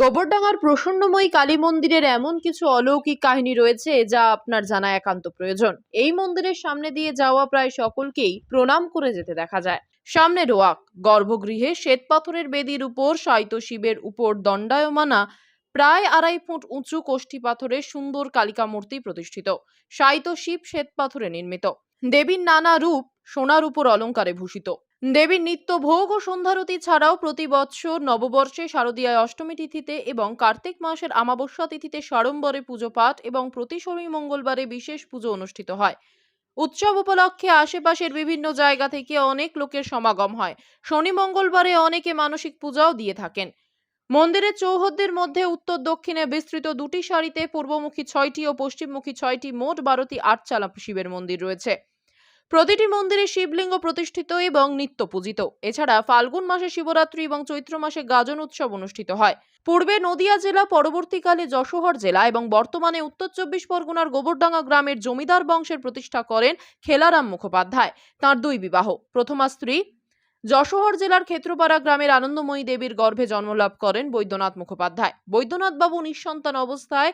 গোবরডাঙ্গার প্রসন্নময়ী কালী মন্দিরের এমন কিছু অলৌকিক কাহিনী রয়েছে যা আপনার জানা একান্ত প্রয়োজন। এই মন্দিরের সামনে দিয়ে যাওয়া প্রায় সকলকেই প্রণাম করে যেতে দেখা যায়। সামনে রোয়াক, গর্ভগৃহে শ্বেতপাথরের বেদির উপর শায়িত শিবের উপর দণ্ডায়মানা, প্রায় আড়াই ফুট উঁচু কোষ্ঠী পাথরের সুন্দর কালিকা মূর্তি প্রতিষ্ঠিত। শায়িত শিব শ্বেতপাথরে নির্মিত। দেবীর নানা রূপ সোনার উপর অলঙ্কারে ভূষিত। দেবীর নিত্য ভোগ ও সন্ধ্যারতি ছাড়াও প্রতি বৎসর নববর্ষে শারদীয়ায় অষ্টমী তিথিতে এবং কার্তিক মাসের আমাবস্যা তিথিতে সাড়ম্বরে পুজো পাঠ এবং প্রতি শনি মঙ্গলবারে বিশেষ পুজো অনুষ্ঠিত হয়। উৎসব উপলক্ষে আশেপাশের বিভিন্ন জায়গা থেকে অনেক লোকের সমাগম হয়। শনি মঙ্গলবারে অনেকে মানসিক পূজাও দিয়ে থাকেন। মন্দিরের চৌহদ্দের মধ্যে উত্তর দক্ষিণে বিস্তৃত দুটি সারিতে পূর্বমুখী ছয়টি ও পশ্চিমমুখী ছয়টি মোট বারোটি আটচালা শিবের মন্দির রয়েছে। প্রতিটি মন্দিরে শিবলিঙ্গ প্রতিষ্ঠিত এবং নিত্য পূজিত এছাড়া ফাল্গুন মাসে শিবরাত্রি এবং চৈত্র মাসে গাজন উৎসব অনুষ্ঠিত হয়। পূর্বে নদিয়া জেলা, পরবর্তীকালে যশোহর জেলা এবং বর্তমানে উত্তর চব্বিশ পরগনার গোবরডাঙ্গা গ্রামের জমিদার বংশের প্রতিষ্ঠা করেন খেলারাম মুখোপাধ্যায়, তার দুই বিবাহ। প্রথমা স্ত্রী যশোহর জেলার ক্ষেত্রপাড়া গ্রামের আনন্দময়ী দেবীর গর্ভে জন্মলাভ করেন বৈদ্যনাথ মুখোপাধ্যায়। বৈদ্যনাথ বাবু নিঃসন্তান অবস্থায়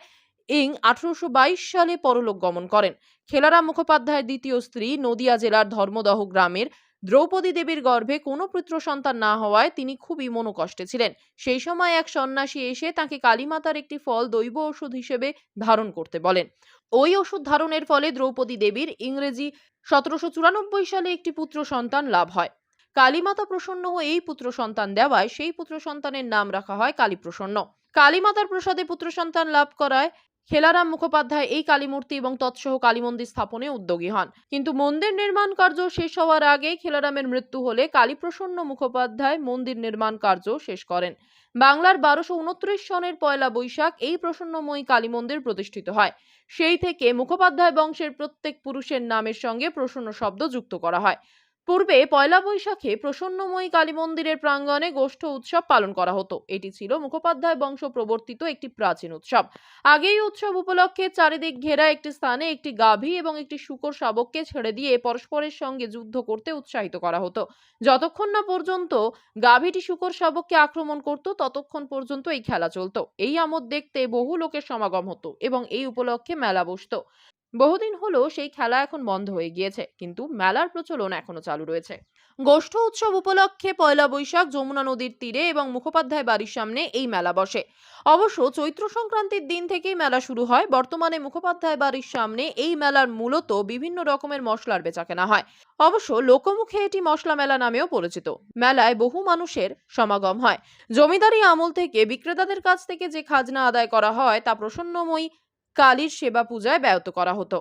ইং আঠারোশ বাইশ সালে পরলোক গমন করেন। খেলারাম মুখোপাধ্যায়ের দ্বিতীয় স্ত্রী নদিয়া জেলার ধর্মদহ গ্রামের দ্রৌপদী দেবীর গর্ভে কোনো পুত্র সন্তান না হওয়ায় তিনি খুবই মনোকষ্টে ছিলেন। সেই সময় এক সন্ন্যাসী এসে তাকে কালীমাতার একটি ফল দৈব ওষুধ হিসেবে ধারণ করতে বলেন। ওই ওষুধ ধারণের ফলে দ্রৌপদী দেবীর ইংরেজি সতেরোশো চুরানব্বই সালে একটি পুত্র সন্তান লাভ হয়। কালীমাতা প্রসন্ন হয়ে এই পুত্র সন্তান দেওয়ায় সেই পুত্র সন্তানের নাম রাখা হয় কালীপ্রসন্ন। কালীমাতার প্রসাদে পুত্র সন্তান লাভ করায় খেলারাম মুখোপাধ্যায় এই কালীমূর্তি এবং তৎসহ কালী মন্দির স্থাপনে উদ্যোগী হন। কিন্তু মন্দির নির্মাণ কার্য শেষ হওয়ার আগে খেলারামের মৃত্যু হলে কালীপ্রসন্ন মুখোপাধ্যায় মন্দির নির্মাণ কার্য শেষ করেন। বাংলার বারোশো উনত্রিশ সনের পয়লা বৈশাখ এই প্রসন্নময়ী কালী মন্দির প্রতিষ্ঠিত হয়। সেই থেকে মুখোপাধ্যায় বংশের প্রত্যেক পুরুষের নামের সঙ্গে প্রসন্ন শব্দ যুক্ত করা হয়। পূর্বে পয়লা বৈশাখে প্রসন্নময়ী কালী মন্দিরের প্রাঙ্গণে গোষ্ঠ উৎসব পালন করা হতো। এটি ছিল মুখোপাধ্যায় বংশ প্রবর্তিত একটি প্রাচীন উৎসব। আগে এই উৎসব উপলক্ষে চারিদিক ঘেরা একটি স্থানে একটি গাভী এবং একটি শুকর শাবককে ছেড়ে দিয়ে পরস্পরের সঙ্গে যুদ্ধ করতে উৎসাহিত করা হতো। যতক্ষণ না পর্যন্ত গাভীটি শুকর শাবককে আক্রমণ করত, ততক্ষণ পর্যন্ত এই খেলা চলতো। এই আমোদ দেখতে বহু লোকের সমাগম হতো এবং এই উপলক্ষে মেলা বসতো। বহুদিন হলো সেই খেলা এখন বন্ধ হয়ে গিয়েছে, কিন্তু মেলার প্রচলন এখনও চালু রয়েছে। গোষ্ঠ উৎসব উপলক্ষে পয়লা বৈশাখ, যমুনা নদীর তীরে এবং মুখোপাধ্যায় বাড়ির সামনে এই মেলা বসে। অবশ্য চৈত্র সংক্রান্তির দিন থেকেই মেলা শুরু হয়, বর্তমানে মুখোপাধ্যায় বাড়ির সামনে এই মেলার মূলত বিভিন্ন রকমের মশলার বেচাকেনা হয়। অবশ্য লোকমুখে এটি মশলা মেলা নামেও পরিচিত। মেলায় বহু মানুষের সমাগম হয়। জমিদারি আমল থেকে বিক্রেতাদের কাছ থেকে যে খাজনা আদায় করা হয় তা প্রসন্নময়ী কালীর সেবা পূজায় ব্যয়ত করা হতো।